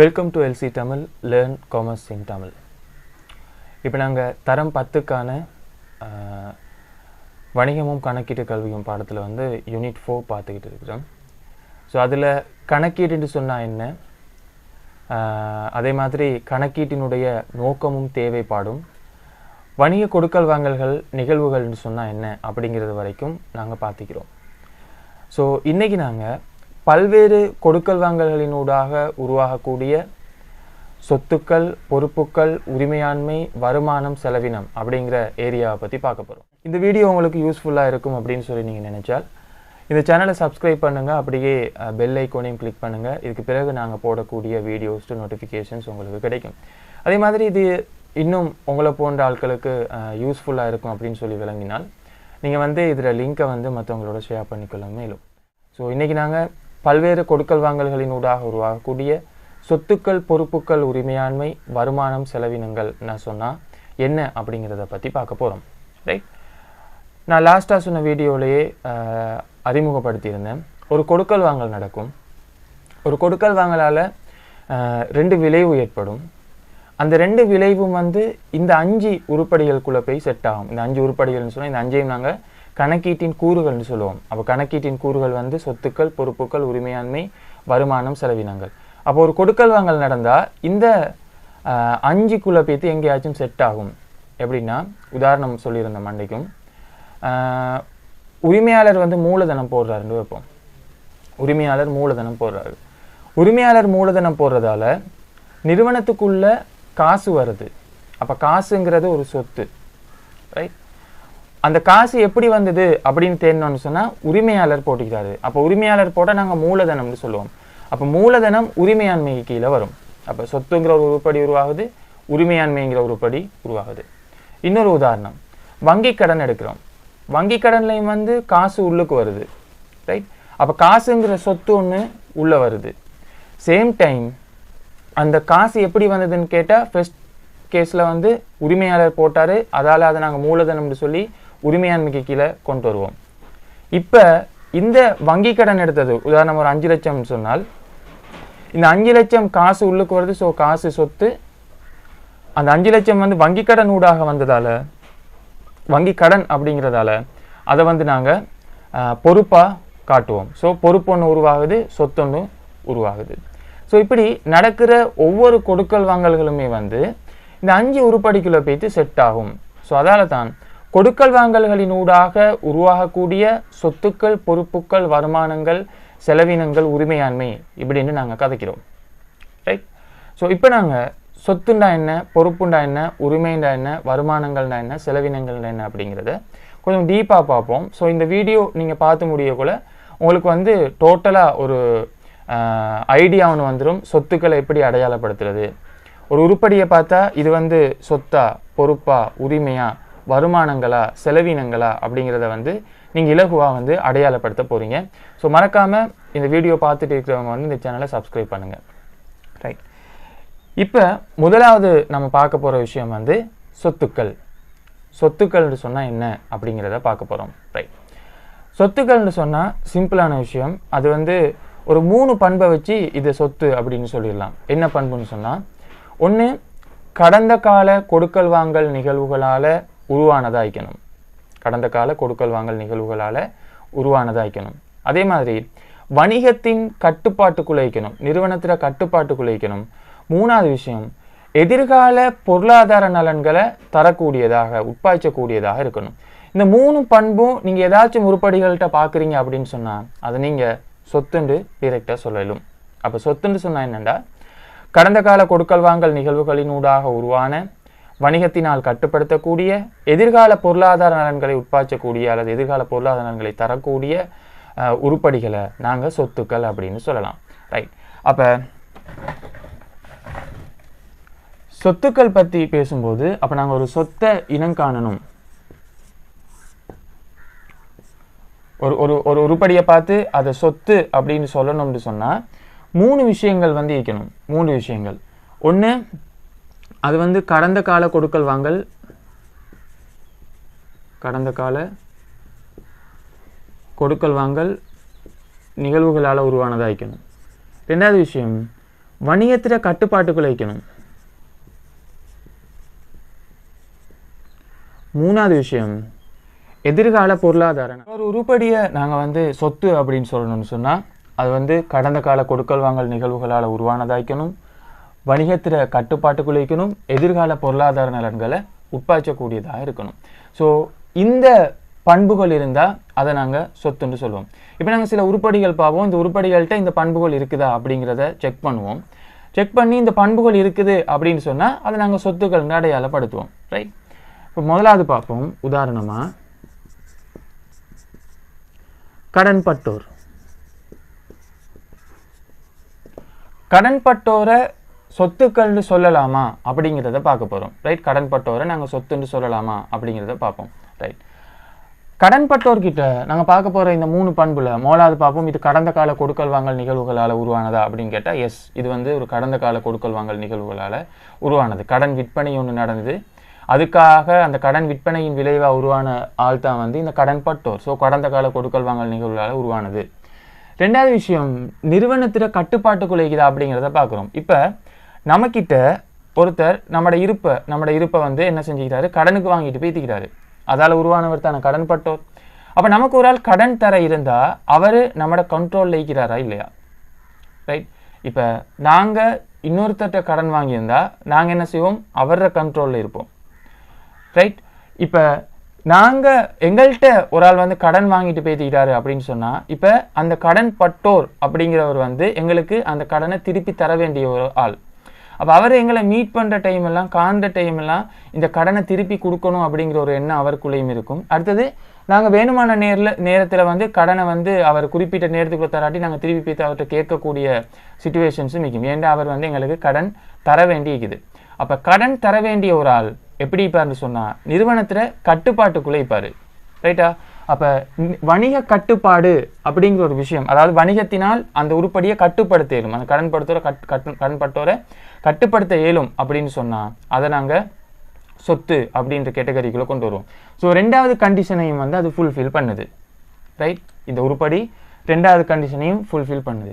Welcome to LC Tamil learn commerce in Tamil இப்போ நாங்கள் தரம் பத்துக்கான வணிகமும் கணக்கீட்டு கல்வியும் பாடத்தில் வந்து யூனிட் ஃபோர் பார்த்துக்கிட்டு இருக்கிறோம். ஸோ அதில் கணக்கீடுன்னு சொன்னால் என்ன? அதே மாதிரி கணக்கீட்டினுடைய நோக்கமும் தேவைப்பாடும். வணிக கொடுக்கல் வாங்கல்கள் நிகழ்வுகள்னு சொன்னால் என்ன? அப்படிங்கிறது வரைக்கும் நாங்கள் பார்த்துக்கிறோம். ஸோ இன்றைக்கி நாங்கள் பல்வேறு கொடுக்கல் வாங்கல்களினூடாக உருவாகக்கூடிய சொத்துக்கள் பொறுப்புக்கள் உரிமையாண்மை வருமானம் செலவினம் அப்படிங்கிற ஏரியாவை பற்றி பார்க்க போகிறோம் இந்த வீடியோ உங்களுக்கு யூஸ்ஃபுல்லாக இருக்கும் அப்படின்னு சொல்லி நீங்கள் நினச்சால் இந்த சேனலை சப்ஸ்கிரைப் பண்ணுங்கள் அப்படியே பெல் ஐக்கோனையும் கிளிக் பண்ணுங்கள் இதுக்கு பிறகு நாங்கள் போடக்கூடிய வீடியோஸ் நோட்டிஃபிகேஷன்ஸ் உங்களுக்கு கிடைக்கும். அதே மாதிரி இது இன்னும் உங்களை போன்ற ஆட்களுக்கு யூஸ்ஃபுல்லாக இருக்கும் அப்படின்னு சொல்லி விளங்கினால் நீங்கள் வந்து இதில் லிங்க்கை வந்து மற்றவங்களோட ஷேர் பண்ணிக்கொள்ள மேலும். ஸோ இன்றைக்கி நாங்கள் பல்வேறு கொடுக்கல் வாங்கல்களின் ஊடாக உருவாகக்கூடிய சொத்துக்கள் பொறுப்புகள் உரிமையாண்மை வருமானம் செலவினங்கள் நான் சொன்னால் என்ன அப்படிங்கிறத பற்றி பார்க்க போகிறோம் ரைட் நான் லாஸ்ட்டாக சொன்ன வீடியோவிலேயே அறிமுகப்படுத்தியிருந்தேன். ஒரு கொடுக்கல் வாங்கல் நடக்கும். ஒரு கொடுக்கல் வாங்கலால் ரெண்டு விளைவு ஏற்படும். அந்த ரெண்டு விளைவும் வந்து இந்த அஞ்சு உருப்படிகளுக்குள்ளே போய் செட் ஆகும். இந்த அஞ்சு உருப்படிகள்னு சொன்னால் இந்த அஞ்சையும் நாங்கள் கணக்கீட்டின் கூறுகள்னு சொல்லுவோம். அப்போ கணக்கீட்டின் கூறுகள் வந்து சொத்துக்கள் பொறுப்புகள் உரிமையாண்மை வருமானம் செலவினங்கள். அப்போ ஒரு கொடுக்கல் வாங்கல் நடந்தால் இந்த அஞ்சு அஞ்சுக்குள்ளே எங்கேயாச்சும் செட் ஆகும். எப்படின்னா உதாரணம் சொல்லியிருந்த மண்டைக்கும். உரிமையாளர் வந்து மூலதனம் போடுறாருன்னு வைப்போம். உரிமையாளர் மூலதனம் போடுறாரு. உரிமையாளர் மூலதனம் போடுறதால நிறுவனத்துக்குள்ள காசு வருது. அப்போ காசுங்கிறது ஒரு சொத்து. ரைட் அந்த காசு எப்படி வந்தது அப்படின்னு தேடினோம்னு சொன்னால் உரிமையாளர் போட்டுக்கிறாரு அப்போ உரிமையாளர் போட்டால் நாங்கள் மூலதனம்னு சொல்லுவோம். அப்போ மூலதனம் உரிமையாண்மைக்கு கீழே வரும். அப்போ சொத்துங்கிற ஒரு உருப்படி உருவாகுது உரிமையாண்மைங்கிற உருப்படி உருவாகுது. இன்னொரு உதாரணம் வங்கி கடன் எடுக்கிறோம். வங்கி கடன்லையும் வந்து காசு உள்ளுக்கு வருது ரைட் அப்போ காசுங்கிற சொத்து ஒன்று உள்ளே வருது. சேம் டைம் அந்த காசு எப்படி வந்ததுன்னு கேட்டால் ஃபர்ஸ்ட் கேஸில் வந்து உரிமையாளர் போட்டார் அதால் அதை நாங்கள் மூலதனம்னு சொல்லி உரிமையாண்மைக்கு கீழே கொண்டு வருவோம் இப்போ இந்த வங்கி கடன் எடுத்தது உதாரணம் ஒரு அஞ்சு லட்சம்னு சொன்னால் இந்த அஞ்சு லட்சம் காசு உள்ளுக்கு வருது ஸோ காசு சொத்து அந்த அஞ்சு லட்சம் வந்து வங்கி கடன் ஊடாக வந்ததால் வங்கி கடன் அப்படிங்கிறதால அதை வந்து நாங்கள் பொறுப்பாக காட்டுவோம். ஸோ பொறுப்பு ஒன்று உருவாகுது சொத்தொன்று உருவாகுது. ஸோ இப்படி நடக்கிற ஒவ்வொரு கொடுக்கல் வாங்கல்களுமே வந்து இந்த அஞ்சு உருப்படிக்குள்ளே போய்த்து செட் ஆகும். ஸோ அதால தான் கொடுக்கல் வாங்கல்களின் ஊடாக உருவாகக்கூடிய சொத்துக்கள் பொறுப்புகள் வருமானங்கள் செலவினங்கள் உரிமையாண்மை இப்படின்னு நாங்கள் கதைக்கிறோம். ரைட் ஸோ இப்போ நாங்கள் சொத்துண்டா என்ன பொறுப்புண்டா என்ன உரிமைண்டா என்ன வருமானங்கள்னா என்ன செலவினங்கள்னா என்ன அப்படிங்கிறத கொஞ்சம் டீப்பாக பார்ப்போம். ஸோ இந்த வீடியோ நீங்கள் பார்த்து முடியக்குள்ள உங்களுக்கு வந்து டோட்டலாக ஒரு ஐடியா ஒன்று வந்துடும் சொத்துக்களை எப்படி அடையாளப்படுத்துறது? ஒரு உருப்படியை பார்த்தா இது வந்து சொத்தா பொறுப்பா உரிமையாக வருமானங்களா செலவினங்களா அப்படிங்கிறத வந்து நீங்கள் இலகுவாக வந்து அடையாளப்படுத்த போகிறீங்க ஸோ மறக்காமல் இந்த வீடியோ பார்த்துட்டு இருக்கிறவங்க வந்து இந்த சேனலை சப்ஸ்கிரைப் பண்ணுங்கள் ரைட் இப்போ முதலாவது நம்ம பார்க்க போகிற விஷயம் வந்து சொத்துக்கள். சொத்துக்கள்னு சொன்னால் என்ன அப்படிங்கிறத பார்க்க போகிறோம் ரைட் சொத்துக்கள்னு சொன்னால் சிம்பிளான விஷயம். அது வந்து ஒரு மூணு பண்பை வச்சு இது சொத்து அப்படின்னு சொல்லிடலாம். என்ன பண்புன்னு சொன்னால் ஒன்று கடந்த கால கொடுக்கல் வாங்கல் நிகழ்வுகளால் உருவானதாகிக்கணும் கடந்த கால கொடுக்கல் வாங்கல் நிகழ்வுகளால் உருவானதாகிக்கணும் அதே மாதிரி வணிகத்தின் கட்டுப்பாட்டுக்குள்ள வைக்கணும் நிறுவனத்தில் கட்டுப்பாட்டுக்குள்ள வைக்கணும் மூணாவது விஷயம் எதிர்கால பொருளாதார நலன்களை தரக்கூடியதாக உட்பாய்ச்சக்கூடியதாக இருக்கணும். இந்த மூணு பண்பும் நீங்கள் ஏதாச்சும் உருப்படிகள்கிட்ட பார்க்குறீங்க அப்படின்னு சொன்னால் அதை நீங்கள் சொத்துண்டு டிரெக்டாக சொல்லலும். அப்போ சொத்துன்னு சொன்னால் என்னென்னா கடந்த கால கொடுக்கல் வாங்கல் நிகழ்வுகளின் ஊடாக உருவான வணிகத்தினால் கட்டுப்படுத்தக்கூடிய எதிர்கால பொருளாதார நலன்களை உட்பாச்சக்கூடிய அல்லது எதிர்கால பொருளாதார நலன்களை தரக்கூடிய உருப்படிகளை நாங்கள் சொத்துக்கள் அப்படின்னு சொல்லலாம். ரைட் அப்போ சொத்துக்கள் பற்றி பேசும்போது அப்போ நாங்கள் ஒரு சொத்தை இனம் காணணும். ஒரு ஒரு ஒரு உருப்படியை பார்த்து அதை சொத்து அப்படின்னு சொல்லணும்னு சொன்னால் மூணு விஷயங்கள் வந்து இருக்கணும். மூணு விஷயங்கள். ஒன்று அது வந்து கடந்த கால கொடுக்கல் வாங்கல். கடந்த கால கொடுக்கல் வாங்கல் நிகழ்வுகளால் உருவானதாக இருக்கணும் ரெண்டாவது விஷயம் வணிகத்தில் கட்டுப்பாட்டுக்குள் வைக்கணும். மூணாவது விஷயம் எதிர்கால பொருளாதாரம். ஒரு உருப்படியை நாங்கள் வந்து சொத்து அப்படின்னு சொல்லணும்னு சொன்னால் அது வந்து கடந்த கால கொடுக்கல் வாங்கல் நிகழ்வுகளால் உருவானதாக்கணும் வணிகத்தில் கட்டுப்பாட்டு வைக்கணும் எதிர்கால பொருளாதார நலன்களை உட்பாய்ச்சக்கூடியதாக இருக்கணும். ஸோ இந்த பண்புகள் இருந்தால் அதை நாங்கள் சொத்துன்னு சொல்லுவோம். இப்போ நாங்கள் சில உருப்படிகள் பார்ப்போம். இந்த உருப்படிகள்கிட்ட இந்த பண்புகள் இருக்குதா அப்படிங்கிறத செக் பண்ணுவோம். செக் பண்ணி இந்த பண்புகள் இருக்குது அப்படின்னு சொன்னால் அதை நாங்கள் சொத்துக்கள் அடையாளப்படுத்துவோம். ரைட் இப்போ முதலாவது பார்ப்போம். உதாரணமாக கடன்பட்டோர். கடன்பட்டோரை சொத்துக்கள்னு சொல்லலாமா அப்படிங்கிறத பார்க்க போகிறோம் ரைட் கடன்பட்டோரை நாங்கள் சொத்துன்னு சொல்லலாமா அப்படிங்கிறத பார்ப்போம். ரைட் கடன்பட்டோர்கிட்ட நாங்கள் பார்க்க போகிற இந்த மூணு பண்புல மோலாவது பார்ப்போம் இது கடந்த கால கொடுக்கல் வாங்கல் நிகழ்வுகளால் உருவானதா அப்படின்னு கேட்டால் எஸ் இது வந்து ஒரு கடந்த கால கொடுக்கல் வாங்கல் நிகழ்வுகளால் உருவானது. கடன் விற்பனை ஒன்று நடந்தது. அதுக்காக அந்த கடன் விற்பனையின் விளைவாக உருவான ஆள் தான் வந்து இந்த கடன்பட்டோர். ஸோ கடந்த கால கொடுக்கல் வாங்கல் நிகழ்வுகளால் உருவானது. ரெண்டாவது விஷயம் நிறுவனத்தில் கட்டுப்பாட்டுக்குள்ள இருக்குதா அப்படிங்கிறத பார்க்குறோம். இப்போ நம்மக்கிட்ட ஒருத்தர் நம்மட இருப்பை நம்மட இருப்பை வந்து என்ன செஞ்சுக்கிறாரு? கடனுக்கு வாங்கிட்டு பேத்திக்கிறாரு அதால் உருவானவர் தானே கடன்பட்டோர் அப்போ நமக்கு ஒரு ஆள் கடன் தர இருந்தால் அவர் நம்மட கண்ட்ரோலில் இருக்கிறாரா இல்லையா? ரைட் இப்போ நாங்கள் இன்னொருத்தர்கிட்ட கடன் வாங்கியிருந்தால் நாங்கள் என்ன செய்வோம்? அவர கண்ட்ரோலில் இருப்போம். ரைட் இப்போ நாங்கள் எங்கள்கிட்ட ஒரு ஆள் வந்து கடன் வாங்கிட்டு பேத்திக்கிட்டாரு அப்படின்னு சொன்னால் இப்போ அந்த கடன் பட்டோர் அப்படிங்கிறவர் வந்து எங்களுக்கு அந்த கடனை திருப்பி தர வேண்டிய ஒரு ஆள். அப்போ அவர் எங்களை மீட் பண்ணுற டைம் எல்லாம் காண்ற டைம் எல்லாம் இந்த கடனை திருப்பி கொடுக்கணும் அப்படிங்கிற ஒரு எண்ணம் அவருக்குள்ளேயும் இருக்கும். அடுத்தது நாங்கள் வேணுமான நேரில் நேரத்தில் வந்து கடனை வந்து அவர் குறிப்பிட்ட நேரத்துக்குள்ள தராட்டி நாங்கள் திருப்பி போய் அவர்கிட்ட கேட்கக்கூடிய சுச்சுவேஷன்ஸும் இருக்கும். ஏன்டா அவர் வந்து எங்களுக்கு கடன் தர வேண்டியிருக்குது. அப்போ கடன் தர வேண்டிய ஒரு ஆள் எப்படி இருப்பார்னு சொன்னால் நிறுவனத்தில் கட்டுப்பாட்டுக்குள்ளே இருப்பார். ரைட்டா? அப்போ வணிக கட்டுப்பாடு அப்படிங்கிற ஒரு விஷயம் அதாவது வணிகத்தினால் அந்த உருப்படியை கட்டுப்படுத்திடும் அந்த கடன் படுத்தோரை கட் கட்டு கடன்பட்டோரை கட்டுப்படுத்த இயலும் அப்படின்னு சொன்னால் அதை நாங்கள் சொத்து அப்படின்ற கேட்டகரிக்குள்ளே கொண்டு வருவோம். ஸோ ரெண்டாவது கண்டிஷனையும் வந்து அது ஃபுல்ஃபில் பண்ணுது. ரைட் இந்த உருப்படி ரெண்டாவது கண்டிஷனையும் ஃபுல்ஃபில் பண்ணுது.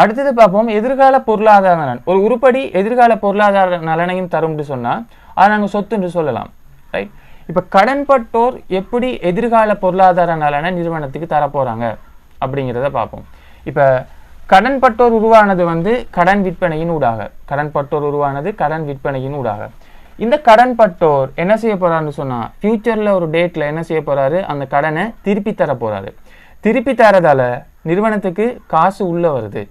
அடுத்தது பார்ப்போம் எதிர்கால பொருளாதார நலன். ஒரு உருப்படி எதிர்கால பொருளாதார நலனையும் தரும்னு சொன்னால் அதை நாங்கள் சொத்துன்னு சொல்லலாம். ரைட் இப்போ கடன்பட்டோர் எப்படி எதிர்கால பொருளாதார நலனை நிறுவனத்துக்கு தரப்போகிறாங்க அப்படிங்கிறத பார்ப்போம். இப்போ கடன்பட்டோர் உருவானது வந்து கடன் விற்பனையின் ஊடாக. கடன்பட்டோர் உருவானது கடன் விற்பனையின் ஊடாக. இந்த கடன்பட்டோர் என்ன செய்ய போறாருன்னு சொன்னா ஃபியூச்சர்ல ஒரு டேட்ல என்ன செய்ய போறாரு? அந்த கடனை திருப்பி தர போறாரு. திருப்பி தரதால நிறுவனத்துக்கு காசு உள்ள வருது.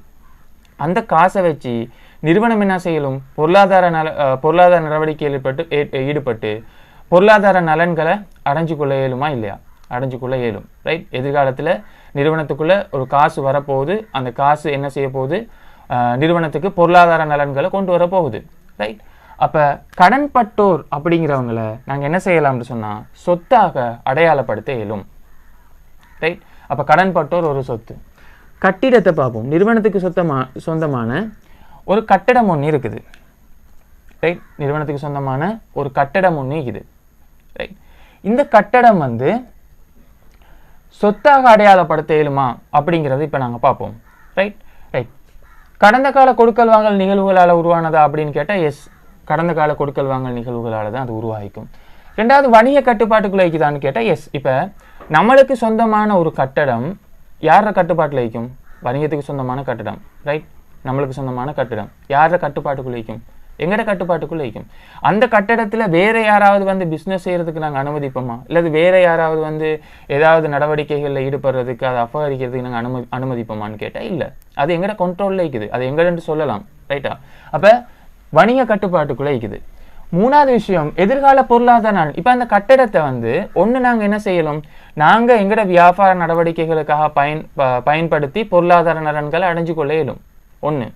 அந்த காசை வச்சு நிறுவனம் என்ன செய்யலும்? பொருளாதார நல பொருளாதார நடவடிக்கையில் ஈடுபட்டு ஏ- ஈடுபட்டு பொருளாதார நலன்களை அடைஞ்சு கொள்ள இயலுமா இல்லையா? அடைஞ்சு கொள்ள இயலும். ரைட் எதிர்காலத்தில் நிறுவனத்துக்குள்ளே ஒரு காசு வரப்போகுது. அந்த காசு என்ன செய்ய போகுது? நிறுவனத்துக்கு பொருளாதார நலன்களை கொண்டு வரப்போகுது ரைட் அப்போ கடன்பட்டோர் அப்படிங்கிறவங்கள நாங்கள் என்ன செய்யலாம்னு சொன்னால் சொத்தாக அடையாளப்படுத்த இயலும். ரைட் அப்போ கடன்பட்டோர் ஒரு சொத்து. கட்டிடத்தை பார்ப்போம். நிறுவனத்துக்கு சொத்தமா சொந்தமான ஒரு கட்டடம் ஒன்று இருக்குது. ரைட் நிறுவனத்துக்கு சொந்தமான ஒரு கட்டடம் ஒன்று இருக்குது. ரைட் இந்த கட்டடம் வந்து சொத்தாக அடையாளப்படுத்த இயலுமா அப்படிங்கிறத இப்போ நாங்கள் பார்ப்போம். ரைட் ரைட் கடந்த கால கொடுக்கல் வாங்கல் நிகழ்வுகளால் உருவானதா அப்படின்னு கேட்டால் எஸ் கடந்த கால கொடுக்கல் வாங்கல் நிகழ்வுகளால் தான் அது உருவாகிக்கும். ரெண்டாவது வணிக கட்டுப்பாட்டுக்குள்ள வைக்குதான்னு கேட்டால் எஸ் இப்போ நம்மளுக்கு சொந்தமான ஒரு கட்டடம் யார கட்டுப்பாட்டில் வைக்கும்? வணிகத்துக்கு சொந்தமான கட்டடம். ரைட் நம்மளுக்கு சொந்தமான கட்டடம். யார கட்டுப்பாட்டுக்குள்ளே வைக்கும்? எங்கட கட்டுப்பாட்டுக்குள்ள வைக்கும் அந்த கட்டடத்தில் வேற யாராவது வந்து பிஸ்னஸ் செய்யறதுக்கு நாங்கள் அனுமதிப்போமா? இல்லது வேற யாராவது வந்து ஏதாவது நடவடிக்கைகளில் ஈடுபடுறதுக்கு அதை அபகரிக்கிறதுக்கு நாங்கள் அனுமதி அனுமதிப்போமான்னு கேட்டால் இல்லை. அது எங்கட கண்ட்ரோலில் இருக்குது அது எங்கடன்னு சொல்லலாம். ரைட்டா அப்போ வணிக கட்டுப்பாட்டுக்குள்ளே இருக்குது மூணாவது விஷயம் எதிர்கால பொருளாதார நலன். இப்போ அந்த கட்டடத்தை வந்து ஒன்று நாங்கள் என்ன செய்யலாம் நாங்கள் எங்கட வியாபார நடவடிக்கைகளுக்காக பயன் ப- பயன்படுத்தி பொருளாதார நலன்களை அடைஞ்சு கொள்ள இயலும். ஒன்று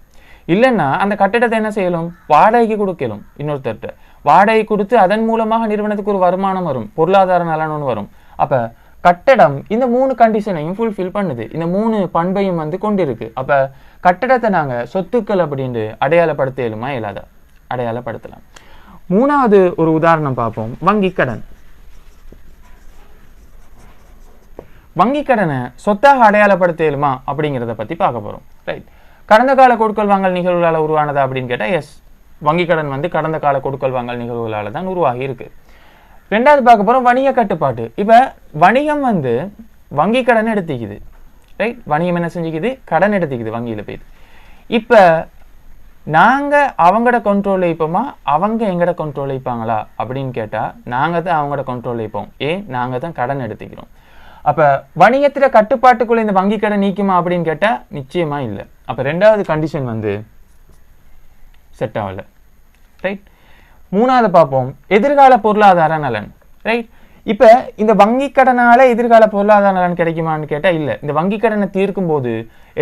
இல்லைன்னா அந்த கட்டடத்தை என்ன செய்யலும்? வாடகைக்கு கொடுக்கலும். இன்னொருத்தர்கிட்ட. வாடகை கொடுத்து அதன் மூலமாக நிறுவனத்துக்கு ஒரு வருமானம் வரும். பொருளாதார நலன் ஒன்று வரும். அப்போ கட்டடம் இந்த மூணு கண்டிஷனையும் ஃபுல்ஃபில் பண்ணுது. இந்த மூணு பண்பையும் வந்து கொண்டிருக்கு. அப்போ கட்டடத்தை நாங்கள் சொத்துக்கள் அப்படின்ட்டு அடையாளப்படுத்த இயலுமா இல்லாத அடையாளப்படுத்தலாம். மூணாவது ஒரு உதாரணம் பார்ப்போம். வங்கிக் கடன். வங்கிக் கடனை சொத்தாக அடையாளப்படுத்த இயலுமா அப்படிங்கிறத பற்றி பார்க்க போகிறோம் ரைட் கடந்த கால கொடுக்கல் வாங்கல் நிகழ்வுகளால் உருவானதா அப்படின்னு கேட்டால் எஸ் வங்கி கடன் வந்து கடந்த கால கொடுக்கல் வாங்கல் நிகழ்வுகளால் தான் உருவாகி இருக்கு. ரெண்டாவது பார்க்க போகிறோம் வணிக கட்டுப்பாடு இப்போ வணிகம் வந்து வங்கி கடன் எடுத்துக்குது. ரைட் வணிகம் என்ன செஞ்சுக்குது? கடன் எடுத்துக்குது வங்கியில் போய் இப்போ நாங்கள் அவங்களோட கண்ட்ரோல் வைப்போமா அவங்க எங்கட கண்ட்ரோல் வைப்பாங்களா அப்படின்னு கேட்டால் நாங்கள் தான் அவங்களோட கண்ட்ரோல் வைப்போம் ஏன்? நாங்கள் தான் கடன் எடுத்துக்கிறோம். அப்போ வணிகத்தில் கட்டுப்பாட்டுக்குள்ள இந்த வங்கி கடன் நீக்குமா அப்படின்னு கேட்டால் நிச்சயமாக இல்லை. அப்போ ரெண்டாவது கண்டிஷன் வந்து செட் ஆகலை. ரைட் மூணாவது பார்ப்போம். எதிர்கால பொருளாதார நலன். ரைட் இப்போ இந்த வங்கி கடனால எதிர்கால பொருளாதார நலன் கிடைக்குமான்னு கேட்டால் இல்லை. இந்த வங்கி கடனை தீர்க்கும் போது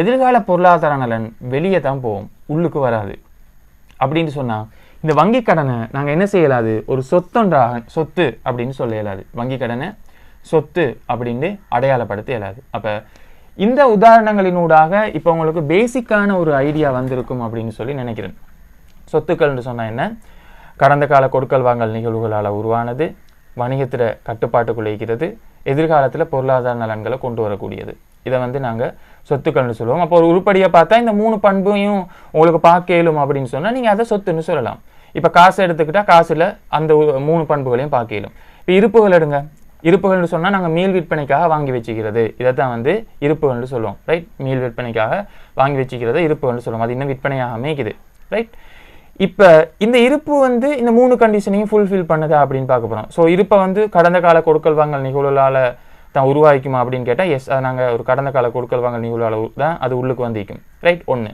எதிர்கால பொருளாதார நலன் வெளியே தான் போகும். உள்ளுக்கு வராது. அப்படின்னு சொன்னால் இந்த வங்கி கடனை நாங்கள் என்ன செய்யலாது? ஒரு சொத்தொன்றாக சொத்து அப்படின்னு சொல்ல இயலாது. வங்கி கடனை சொத்து அப்படின்னு அடையாளப்படுத்த இயலாது. அப்போ இந்த உதாரணங்களினூடாக இப்போ உங்களுக்கு பேசிக்கான ஒரு ஐடியா வந்திருக்கும் அப்படின்னு சொல்லி நினைக்கிறேன். சொத்துக்கள்னு சொன்னால் என்ன? கடந்த கால கொடுக்கல் வாங்கல் நிகழ்வுகளால் உருவானது வணிகத்தில் கட்டுப்பாட்டுக்குள்ளே இருக்கிறது எதிர்காலத்தில் பொருளாதார நலன்களை கொண்டு வரக்கூடியது. இதை வந்து நாங்கள் சொத்துக்கள்னு சொல்லுவோம். அப்போ ஒரு உருப்படியை பார்த்தா இந்த மூணு பண்பையும் உங்களுக்கு பார்க்க இயலும் அப்படின்னு சொன்னால் நீங்கள் அதை சொத்துன்னு சொல்லலாம். இப்போ காசு எடுத்துக்கிட்டால் காசில் அந்த மூணு பண்புகளையும் பார்க்க இயலும். இப்போ இருப்புகள் எடுங்க. இருப்புகள்னு சொன்னால் நாங்கள் மீள் விற்பனைக்காக வாங்கி வச்சுக்கிறது. இதை தான் வந்து இருப்புகள்னு சொல்லுவோம். ரைட் மீள் விற்பனைக்காக வாங்கி வச்சுக்கிறது இருப்புகள்னு சொல்லுவோம். அது இன்னும் விற்பனையாக அமைக்குது. ரைட் இப்போ இந்த இருப்பு வந்து இந்த மூணு கண்டிஷனையும் ஃபுல்ஃபில் பண்ணுதா அப்படின்னு பார்க்க போகிறோம் ஸோ இருப்பை வந்து கடந்த கால கொடுக்கல் வாங்கல் நிகழ்வுகளால் தான் உருவாக்கிக்குமா அப்படின்னு கேட்டால் எஸ் அது நாங்கள் ஒரு கடந்த கால கொடுக்கல் வாங்கல் நிகழ்வுகளால் தான் அது உள்ளுக்கு வந்திக்கும் ரைட் ஒன்று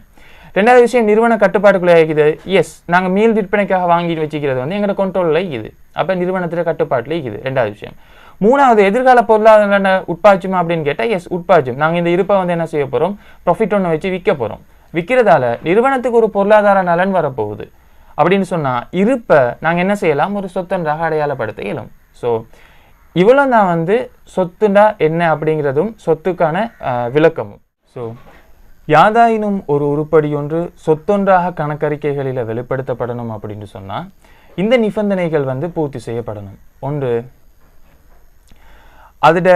ரெண்டாவது விஷயம் நிறுவன கட்டுப்பாட்டுக்குள்ளே இருக்குது எஸ் நாங்கள் மீள் விற்பனைக்காக வாங்கி வச்சுக்கிறது வந்து எங்களோட கண்ட்ரோலில் இருக்குது. அப்போ நிறுவனத்தில் கட்டுப்பாட்டில் இருக்குது. ரெண்டாவது விஷயம். மூணாவது எதிர்கால பொருளாதார உட்பாச்சுமா அப்படின்னு கேட்டால் எஸ் உட்பாச்சும் நாங்கள் இந்த இருப்பை வந்து என்ன செய்ய போகிறோம் ப்ராஃபிட் ஒன்று வச்சு விற்க போகிறோம் விற்கிறதால நிறுவனத்துக்கு ஒரு பொருளாதார நலன் வரப்போகுது. அப்படின்னு சொன்னால் இருப்பை நாங்கள் என்ன செய்யலாம்? ஒரு சொத்தன்றாக அடையாளப்படுத்த இயலும் ஸோ இவ்வளோ தான் வந்து சொத்துண்டா என்ன அப்படிங்கிறதும் சொத்துக்கான விளக்கமும். ஸோ யாதாயினும் ஒரு உருப்படி ஒன்று சொத்தொன்றாக கணக்கறிக்கைகளில் வெளிப்படுத்தப்படணும் அப்படின்னு சொன்னால் இந்த நிபந்தனைகள் வந்து பூர்த்தி செய்யப்படணும். ஒன்று அதோட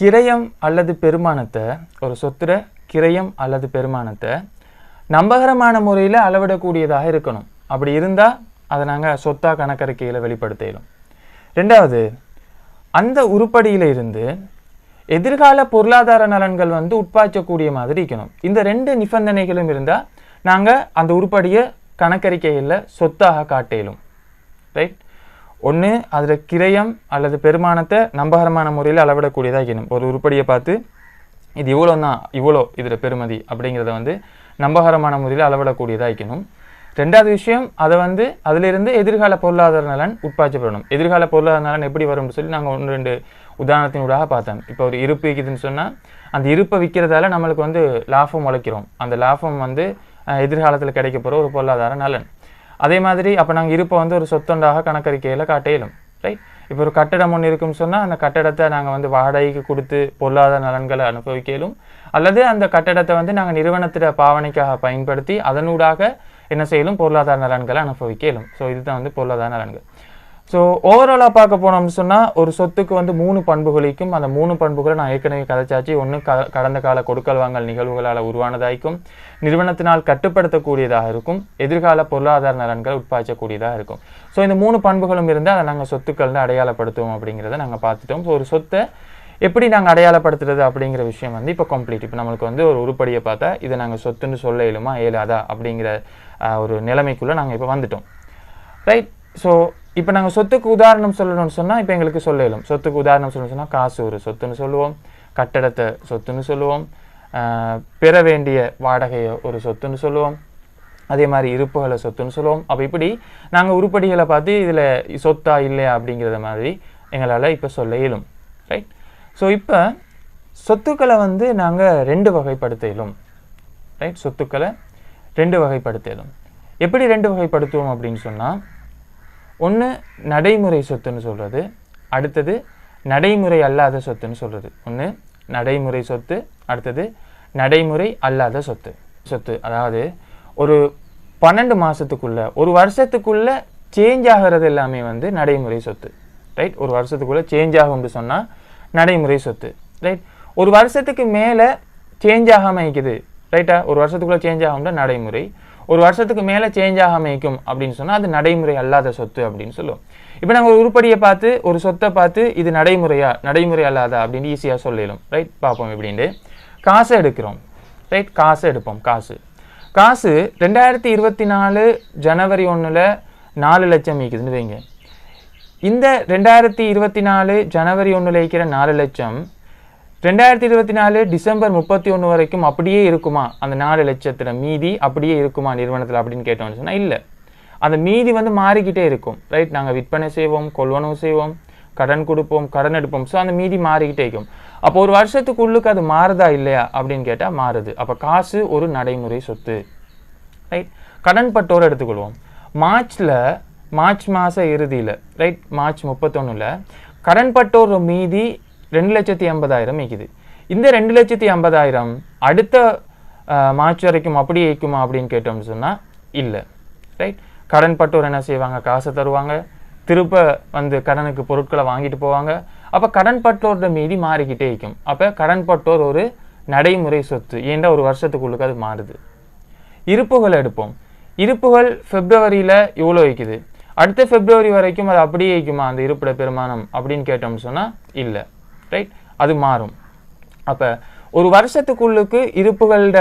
கிரயம் அல்லது பெருமானத்தை ஒரு சொத்துட கிரயம் அல்லது பெருமானத்தை நம்பகரமான முறையில் அளவிடக்கூடியதாக இருக்கணும். அப்படி இருந்தால் அதை நாங்கள் சொத்தா கணக்கறிக்கையில் வெளிப்படுத்தலும். ரெண்டாவது அந்த உருப்படியில் இருந்து எதிர்கால பொருளாதார நலன்கள் வந்து உட்பாய்ச்சக்கூடிய மாதிரி இருக்கணும். இந்த ரெண்டு நிபந்தனைகளும் இருந்தால் நாங்கள் அந்த உருப்படியை கணக்கறிக்கையில் சொத்தாக காட்டிலும். ரைட் ஒன்று அதில் கிரயம் அல்லது பெருமானத்தை நம்பகரமான முறையில் அளவிடக்கூடியதாக இருக்கணும். ஒரு உருப்படியை பார்த்து இது இவ்வளோ தான் இவ்வளோ இதில் பெருமதி அப்படிங்கிறத வந்து நம்பகரமான முறையில் அளவிடக்கூடியதாக இருக்கணும். ரெண்டாவது விஷயம் அதை வந்து அதிலிருந்து எதிர்கால பொருளாதார நலன் உட்பாய்ச்சப்படணும் எதிர்கால பொருளாதார நலன் எப்படி வரும்னு சொல்லி நாங்கள் ஒன்று ரெண்டு உதாரணத்தினூடாக பார்த்தோம். இப்போ ஒரு இருப்பு விற்கிதுன்னு சொன்னால் அந்த இருப்பை விற்கிறதால நம்மளுக்கு வந்து லாபம் உழைக்கிறோம். அந்த லாபம் வந்து எதிர்காலத்தில் கிடைக்க போகிற ஒரு பொருளாதார நலன். அதே மாதிரி அப்போ நாங்கள் இருப்பை வந்து ஒரு சொத்தொண்டாக கணக்கறிக்கையில் காட்ட இயலும் ரைட் இப்போ ஒரு கட்டடம் ஒன்று இருக்குன்னு சொன்னால் அந்த கட்டடத்தை நாங்கள் வந்து வாடகைக்கு கொடுத்து பொருளாதார நலன்களை அனுபவிக்கலும் அல்லது அந்த கட்டடத்தை வந்து நாங்கள் நிறுவனத்திட பாவனைக்காக பயன்படுத்தி அதனூடாக என்ன செய்யலும் பொருளாதார நலன்களை அனுபவிக்கலும். ஸோ இதுதான் வந்து பொருளாதார நலன்கள். ஸோ ஓவராலாக பார்க்க போனோம்னு சொன்னால் ஒரு சொத்துக்கு வந்து மூணு பண்புகளிக்கும் அந்த மூணு பண்புகளை நான் ஏற்கனவே கதைச்சாச்சு. ஒன்று க கடந்த கால கொடுக்கல் வாங்கல் நிகழ்வுகளால் உருவானதாய்க்கும் நிறுவனத்தினால் கட்டுப்படுத்தக்கூடியதாக இருக்கும் எதிர்கால பொருளாதார நலன்கள் உட்பாய்ச்சக்கூடியதாக இருக்கும். ஸோ இந்த மூணு பண்புகளும் இருந்தால் அதை நாங்கள் சொத்துக்கள்னு அடையாளப்படுத்துவோம் அப்படிங்கிறத நாங்கள் பார்த்துட்டோம். ஸோ ஒரு சொத்தை எப்படி நாங்கள் அடையாளப்படுத்துறது அப்படிங்கிற விஷயம் வந்து இப்போ கம்ப்ளீட் இப்போ நம்மளுக்கு வந்து ஒரு உருப்படியை பார்த்தா இதை நாங்கள் சொத்துன்னு சொல்ல இயலுமா? இயலாதா? அப்படிங்கிற ஒரு நிலைமைக்குள்ளே நாங்கள் இப்போ வந்துட்டோம். ரைட் ஸோ இப்போ நாங்கள் சொத்துக்கு உதாரணம் சொல்லணும்னு சொன்னால் இப்போ எங்களுக்கு சொல்ல இயலும் சொத்துக்கு உதாரணம் சொல்லணும்னு சொன்னால் காசு ஒரு சொத்துன்னு சொல்லுவோம். கட்டடத்தை சொத்துன்னு சொல்லுவோம். பெற வேண்டிய வாடகையை ஒரு சொத்துன்னு சொல்லுவோம். அதே மாதிரி இருப்புகளை சொத்துன்னு சொல்லுவோம். அப்போ இப்படி நாங்கள் உருப்படிகளை பார்த்து இதில் சொத்தா இல்லையா அப்படிங்கிறத மாதிரி எங்களால் இப்போ சொல்ல இயலும் ரைட் ஸோ இப்போ சொத்துக்களை வந்து நாங்கள் ரெண்டு வகைப்படுத்த இயலும் ரைட் சொத்துக்களை ரெண்டு வகைப்படுத்த இயலும் எப்படி ரெண்டு வகைப்படுத்துவோம் அப்படின்னு சொன்னால் ஒன்று நடைமுறை சொத்துன்னு சொல்கிறது அடுத்தது நடைமுறை அல்லாத சொத்துன்னு சொல்கிறது ஒன்று நடைமுறை சொத்து அடுத்தது நடைமுறை அல்லாத சொத்து. சொத்து அதாவது ஒரு பன்னெண்டு மாதத்துக்குள்ள ஒரு வருஷத்துக்குள்ள சேஞ்ச் ஆகிறது எல்லாமே வந்து நடைமுறை சொத்து. ரைட் ஒரு வருஷத்துக்குள்ள சேஞ்ச் ஆகும்னு சொன்னால் நடைமுறை சொத்து. ரைட் ஒரு வருஷத்துக்கு மேலே சேஞ்ச் ஆகாமல் இருக்குது. ரைட்டா ஒரு வருஷத்துக்குள்ளே சேஞ்ச் ஆகும்னா நடைமுறை. ஒரு வருஷத்துக்கு மேலே சேஞ்ச் ஆகாமைக்கும் அப்படின்னு சொன்னால் அது நடைமுறை அல்லாத சொத்து அப்படின்னு சொல்லுவோம். இப்போ நாங்கள் ஒரு உருப்படியை பார்த்து ஒரு சொத்தை பார்த்து இது நடைமுறையா நடைமுறை அல்லாதா அப்படின்னு ஈஸியாக சொல்லிடும் ரைட் பார்ப்போம் எப்படின்ட்டு. காசை எடுக்கிறோம். ரைட் காசை எடுப்போம். காசு. காசு ரெண்டாயிரத்தி இருபத்தி நாலு ஜனவரி ஒன்றில் நாலு லட்சம் மீக்குதுன்னு வைங்க. இந்த ரெண்டாயிரத்தி இருபத்தி நாலு ஜனவரி ஒன்றில் இருக்கிற நாலு லட்சம் ரெண்டாயிரத்தி இருபத்தி நாலு டிசம்பர் முப்பத்தி ஒன்று வரைக்கும் அப்படியே இருக்குமா? அந்த நாலு லட்சத்தில் மீதி அப்படியே இருக்குமா நிறுவனத்தில் அப்படின்னு கேட்டோம்னு சொன்னால் இல்லை. அந்த மீதி வந்து மாறிக்கிட்டே இருக்கும். ரைட் நாங்கள் விற்பனை செய்வோம் கொள்வனவு செய்வோம் கடன் கொடுப்போம் கடன் எடுப்போம். ஸோ அந்த மீதி மாறிக்கிட்டே இருக்கும். அப்போ ஒரு வருஷத்துக்குள்ளுக்கு அது மாறுதா இல்லையா அப்படின்னு கேட்டால் மாறுது. அப்போ காசு ஒரு நடைமுறை சொத்து. ரைட் கடன் பட்டோரை எடுத்துக்கொள்வோம். மார்ச்சில் மார்ச் மாத இறுதியில் ரைட் மார்ச் முப்பத்தொன்னில் கடன் பட்டோர் மீதி ரெண்டு லட்சத்தி ஐம்பதாயிரம் இருக்குது இந்த ரெண்டு லட்சத்தி ஐம்பதாயிரம் அடுத்த மார்ச் வரைக்கும் அப்படி இயக்குமா அப்படின்னு கேட்டோம்னு சொன்னால் இல்லை. ரைட் கடன் பட்டோர் என்ன செய்வாங்க? காசை தருவாங்க. திருப்ப வந்து கடனுக்கு பொருட்களை வாங்கிட்டு போவாங்க. அப்போ கடன் பட்டோரோட மீதி மாறிக்கிட்டே இருக்கும் அப்போ கடன் பட்டோர் ஒரு நடைமுறை சொத்து. ஏன்டா ஒரு வருஷத்துக்குள்ளுக்கு அது மாறுது? இருப்புகள் எடுப்போம். இருப்புகள் பிப்ரவரியில் இவ்வளோ வைக்குது அடுத்த பிப்ரவரி வரைக்கும் அது அப்படியே வைக்குமா அந்த இருப்பிட பெருமானம் அப்படின்னு கேட்டோம்னு சொன்னால் இல்லை. ரைட் அது மாறும். அப்போ ஒரு வருஷத்துக்குள்ளுக்கு இருப்புகளோட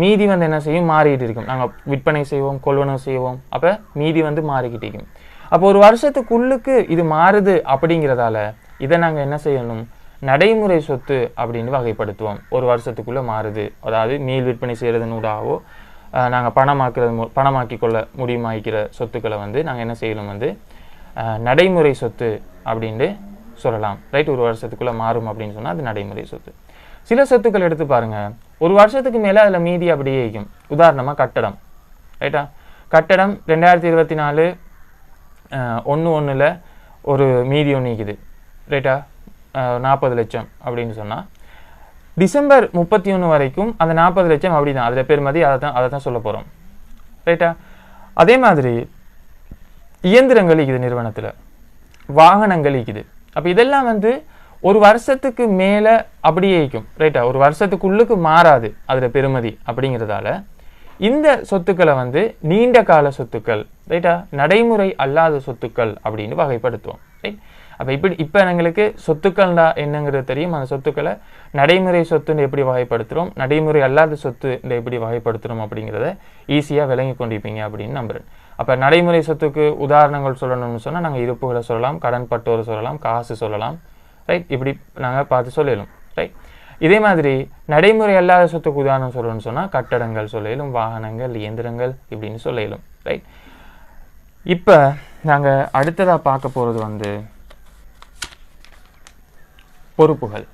மீதி வந்து என்ன செய்யும்? மாறிக்கிட்டு இருக்கும். நாங்கள் விற்பனை செய்வோம் கொள்வனவு செய்வோம். அப்போ மீதி வந்து மாறிக்கிட்டு இருக்கும். அப்போ ஒரு வருஷத்துக்குள்ளுக்கு இது மாறுது அப்படிங்கிறதால இதை நாங்கள் என்ன செய்யணும்? நடைமுறை சொத்து அப்படின்னு வகைப்படுத்துவோம். ஒரு வருஷத்துக்குள்ளே மாறுது. அதாவது மீள் விற்பனை செய்கிறதுனூடாகவோ நாங்கள் பணமாக்குறது பணமாக்கி கொள்ள முடியுமாக்கிற சொத்துக்களை வந்து நாங்கள் என்ன செய்யணும் வந்து நடைமுறை சொத்து அப்படின்ட்டு சொல்லலாம். ரைட் ஒரு வருஷத்துக்குள்ளே மாறும் அப்படின்னு சொன்னால் அது நடைமுறை சொத்து. சில சொத்துக்கள் எடுத்து பாருங்க. ஒரு வருஷத்துக்கு மேலே அதில் மீதி அப்படியே இருக்கும். உதாரணமாக கட்டடம். ரைட்டா கட்டடம் ரெண்டாயிரத்தி இருபத்தி நாலு ஒன்று ஒன்றில் ஒரு மீதி ஒன்று இருக்குது ரைட்டா நாற்பது லட்சம் அப்படின்னு சொன்னால் டிசம்பர் முப்பத்தி ஒன்று வரைக்கும் அந்த நாற்பது லட்சம் அப்படி தான் அதில் பெருமதி அதை தான் அதை தான் சொல்ல போகிறோம் ரைட்டா அதே மாதிரி இயந்திரங்கள் இருக்குது நிறுவனத்தில். வாகனங்கள் இருக்குது. அப்போ இதெல்லாம் வந்து ஒரு வருஷத்துக்கு மேலே அப்படியே இருக்கும் ரைட்டா ஒரு வருஷத்துக்குள்ளுக்கு மாறாது அதில் பெருமதி அப்படிங்கிறதால. இந்த சொத்துக்களை வந்து நீண்ட கால சொத்துக்கள் ரைட்டா நடைமுறை அல்லாத சொத்துக்கள் அப்படின்னு வகைப்படுத்துவோம் ரைட் அப்போ இப்படி இப்போ எங்களுக்கு சொத்துக்கள்னா என்னங்கிறது தெரியும். அந்த சொத்துக்களை நடைமுறை சொத்துன்னு எப்படி வகைப்படுத்துகிறோம் நடைமுறை அல்லாத சொத்து இந்த எப்படி வகைப்படுத்துகிறோம் அப்படிங்கிறத ஈஸியாக விளங்கி கொண்டிருப்பீங்க அப்படின்னு நம்புகிறேன் அப்போ நடைமுறை சொத்துக்கு உதாரணங்கள் சொல்லணும்னு சொன்னால் நாங்கள் இருப்புகளை சொல்லலாம் கடன் பட்டோர் சொல்லலாம் காசு சொல்லலாம். ரைட் இப்படி நாங்கள் பார்த்து சொல்லிடலாம் ரைட் இதே மாதிரி நடைமுறை அல்லாத சொத்துக்கு உதாரணம் சொல்லணும்னு சொன்னால் கட்டடங்கள் சொல்லலும் வாகனங்கள் இயந்திரங்கள் இப்படின்னு சொல்லலும் ரைட் இப்போ நாங்கள் அடுத்ததாக பார்க்க போகிறது வந்து பொறுப்புகள்.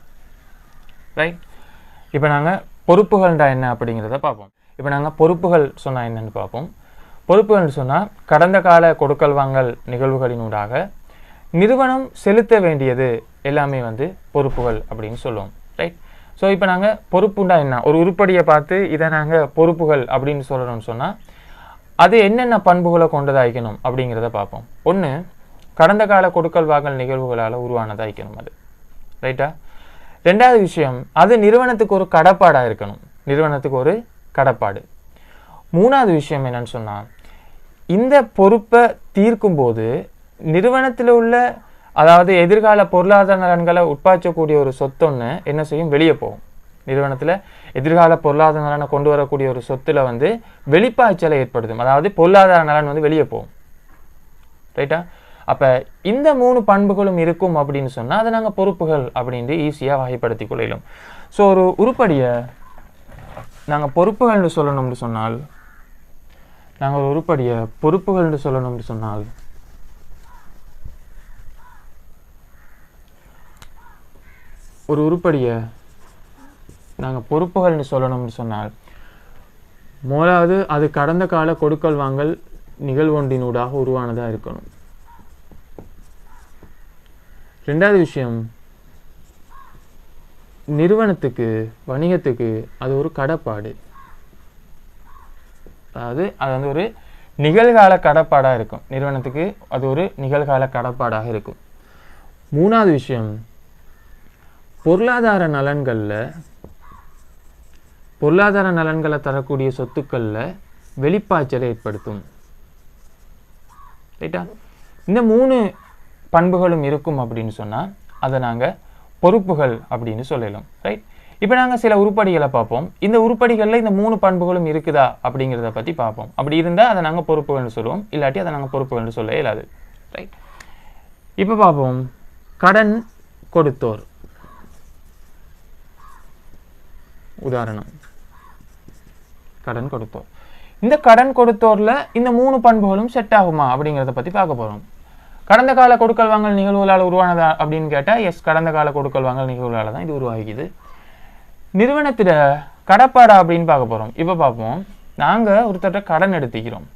ரைட் இப்போ நாங்கள் பொறுப்புகள்டா என்ன அப்படிங்கிறத பார்ப்போம். இப்போ நாங்கள் பொறுப்புகள் சொன்னால் என்னன்னு பார்ப்போம். பொறுப்புகள் சொன்னால் கடந்த கால கொடுக்கல் வாங்கல் நிகழ்வுகளினூடாக நிறுவனம் செலுத்த வேண்டியது எல்லாமே வந்து பொறுப்புகள் அப்படின்னு சொல்லுவோம் ரைட் ஸோ இப்போ நாங்கள் பொறுப்புண்டா என்ன? ஒரு உருப்படியை பார்த்து இதை நாங்கள் பொறுப்புகள் அப்படின்னு சொல்லணும்னு சொன்னால் அது என்னென்ன பண்புகளை கொண்டதாய்க்கணும் அப்படிங்கிறத பார்ப்போம். ஒன்று கடந்த கால கொடுக்கல் வாங்கல் நிகழ்வுகளால் உருவானதாய்க்கணும் அது ரைட்டா ரெண்டாவது விஷயம் அது நிறுவனத்துக்கு ஒரு கடப்பாடாக இருக்கணும். நிறுவனத்துக்கு ஒரு கடப்பாடு. மூணாவது விஷயம் என்னன்னு சொன்னால் இந்த பொறுப்பை தீர்க்கும்போது நிறுவனத்தில் உள்ள அதாவது எதிர்கால பொருளாதார நலன்களை உட்பாய்ச்சக்கூடிய ஒரு சொத்தொன்று என்ன செய்யும்? வெளியே போகும். நிறுவனத்தில் எதிர்கால பொருளாதார நலனை கொண்டு வரக்கூடிய ஒரு சொத்துல வந்து வெளிப்பாய்ச்சலை ஏற்படுத்தும். அதாவது பொருளாதார நலன் வந்து வெளியே போகும். ரைட்டா? அப்போ இந்த மூணு பண்புகளும் இருக்கும் அப்படின்னு சொன்னால் அதை நாங்கள் பொறுப்புகள் அப்படின்ட்டு ஈஸியாக வகைப்படுத்தி கொள்ளலாம். ஸோ ஒரு உருப்படியை நாங்கள் பொறுப்புகள்னு சொல்லணும்னு சொன்னால் நாங்கள் உருப்படிய உருப்படியை பொறுப்புகள்னு சொல்லணும்னு சொன்னால். ஒரு உருப்படியை நாங்கள் பொறுப்புகள்னு சொல்லணும்னு சொன்னால் முதலாவது அது கடந்த கால கொடுக்கல் வாங்கல் நிகழ்வொன்றினூடாக உருவானதாக இருக்கணும். ரெண்டாவது விஷயம் நிறுவனத்துக்கு வணிகத்துக்கு அது ஒரு கடப்பாடு. அதாவது அது வந்து ஒரு நிகழ்கால கடப்பாடாக இருக்கும். நிறுவனத்துக்கு அது ஒரு நிகழ்கால கடப்பாடாக இருக்கும். மூணாவது விஷயம் பொருளாதார நலன்களில் பொருளாதார நலன்களை தரக்கூடிய சொத்துக்களில் வெளிப்பாய்ச்சலை ஏற்படுத்தும். ரைட்டா? இந்த மூணு பண்புகளும் இருக்கும் அப்படின்னு சொன்னால் அதை நாங்கள் பொறுப்புகள் அப்படின்னு சொல்லலாம். ரைட்? இப்போ நாங்கள் சில உருப்படிகளை பார்ப்போம். இந்த உருப்படிகளில் இந்த மூணு பண்புகளும் இருக்குதா அப்படிங்கிறத பற்றி பார்ப்போம். அப்படி இருந்தால் அதை நாங்கள் பொறுப்புகள்னு சொல்லுவோம். இல்லாட்டி அதை நாங்கள் பொறுப்புகள்னு சொல்ல இயலாது. ரைட் இப்போ பார்ப்போம். கடன் கொடுத்தோர். உதாரணம். கடன் கொடுத்தோர். இந்த கடன் கொடுத்தோர்ல இந்த மூணு பண்புகளும் செட் ஆகுமா அப்படிங்கிறத பற்றி பார்க்க போகிறோம் கடந்த கால கொடுக்கல் வாங்கல் நிகழ்வுகளால் உருவானதா அப்படின்னு கேட்டால் எஸ் கடந்த கால கொடுக்கல் வாங்கல் நிகழ்வுகளால் தான் இது உருவாகிக்குது. நிறுவனத்திட கடப்பாடா அப்படின்னு பார்க்க போகிறோம் இப்போ பார்ப்போம். நாங்கள் ஒருத்தர்கிட்ட கடன் எடுத்துக்கிறோம்.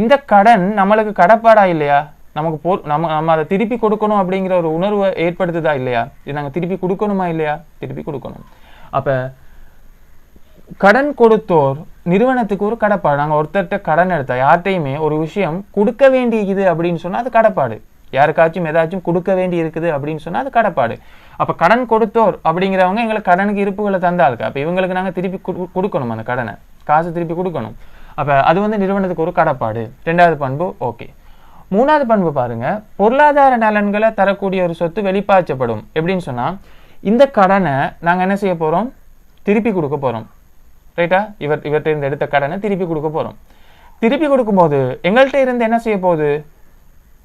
இந்த கடன் நம்மளுக்கு கடப்பாடா இல்லையா? நமக்கு போ நம்ம நம்ம அதை திருப்பி கொடுக்கணும் அப்படிங்கிற ஒரு உணர்வை ஏற்படுத்துதா இல்லையா? இது நாங்கள் திருப்பி கொடுக்கணுமா இல்லையா? திருப்பி கொடுக்கணும். அப்போ கடன் கொடுத்தோர் நிறுவனத்துக்கு ஒரு கடப்பாடு. நாங்கள் ஒருத்தர்கிட்ட கடன் எடுத்தா யார்கிட்டையுமே ஒரு விஷயம் கொடுக்க வேண்டியது அப்படின்னு சொன்னால் அது கடப்பாடு. யாருக்காச்சும் ஏதாச்சும் கொடுக்க வேண்டி இருக்குது அப்படின்னு சொன்னால் அது கடப்பாடு. அப்போ கடன் கொடுத்தோர் அப்படிங்கிறவங்க எங்களுக்கு கடனுக்கு இருப்புகளை தந்தாளுக்கு. அப்போ இவங்களுக்கு நாங்கள் திருப்பி கொடு- கொடுக்கணும் அந்த கடனை. காசு திருப்பி கொடுக்கணும். அப்போ அது வந்து நிறுவனத்துக்கு ஒரு கடப்பாடு. ரெண்டாவது பண்பு ஓகே. மூணாவது பண்பு பாருங்கள் பொருளாதார நலன்களை தரக்கூடிய ஒரு சொத்து வெளிப்பாய்ச்சப்படும் எப்படின்னு சொன்னால் இந்த கடனை நாங்கள் என்ன செய்ய போகிறோம் திருப்பி கொடுக்க போகிறோம் ரைட்டா இவர் இவர்கிட்ட இருந்து எடுத்த கடனை திருப்பி கொடுக்க போகிறோம் திருப்பி கொடுக்கும்போது எங்கள்கிட்ட இருந்து என்ன செய்ய போகுது?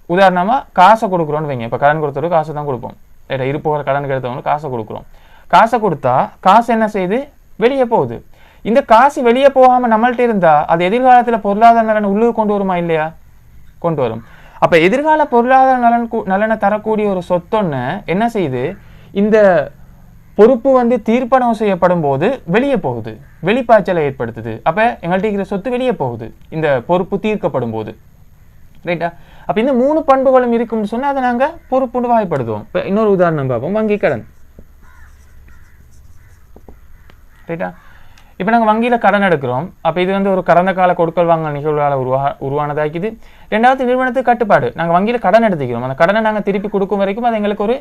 உதாரணமாக காசை கொடுக்குறோன்னு வைங்க. இப்போ கடன் கொடுத்துட்டு காசை தான் கொடுப்போம். ரைட்டா இருப்பு வர கடனுக்கு எடுத்தவங்களுக்கு காசை கொடுக்குறோம். காசை கொடுத்தா காசு என்ன செய்யுது வெளியே போகுது. இந்த காசு வெளியே போகாமல் நம்மள்ட்ட இருந்தால் அது எதிர்காலத்தில் பொருளாதார நலன் உள்ளுக்கு கொண்டு வருமா இல்லையா? கொண்டு வரும். அப்போ எதிர்கால பொருளாதார நலன் நலனை தரக்கூடிய ஒரு சொத்தொன்னு என்ன செய்யுது இந்த பொறுப்பு வந்து தீர்ப்பணம் செய்யப்படும் போது வெளியே போகுது. வெளிப்பாய்ச்சலை ஏற்படுத்துது. அப்போ எங்கள்கிட்ட இருக்கிற சொத்து வெளியே போகுது. இந்த பொறுப்பு தீர்க்கப்படும் போது ரைட்டா? அப்போ இந்த மூணு பண்புகளும் இருக்கும்னு சொன்னால் அதை நாங்கள் பொறுப்புண்டு வாய்ப்படுத்துவோம். இப்போ இன்னொரு உதாரணம் பார்ப்போம். வங்கி கடன். ரைட்டா? இப்போ நாங்கள் வங்கியில் கடன் எடுக்கிறோம். அப்போ இது வந்து ஒரு கடந்த கால கொடுக்கல் வாங்கல் நிகழ்வுகளால் உருவா உருவானதாக்கிது. ரெண்டாவது நிறுவனத்துக்கு கட்டுப்பாடு. நாங்கள் வங்கியில் கடன் எடுத்துக்கிறோம். அந்த கடனை நாங்கள் திருப்பி கொடுக்கும் வரைக்கும் அது எங்களுக்கு ஒரு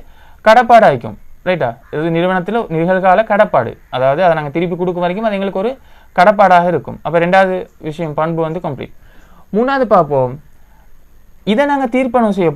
கடப்பாடாய்க்கும். ரைட்டா? இது நிறுவனத்தில் நிகழ்கால கடப்பாடு. அதாவது அதை நாங்கள் திருப்பி கொடுக்கும் வரைக்கும் அது எங்களுக்கு ஒரு கடப்பாடாக இருக்கும். அப்போ ரெண்டாவது விஷயம் பண்பு வந்து கம்ப்ளீட் மூணாவது பார்ப்போம். இதை நாங்கள் தீர்ப்பணம் செய்ய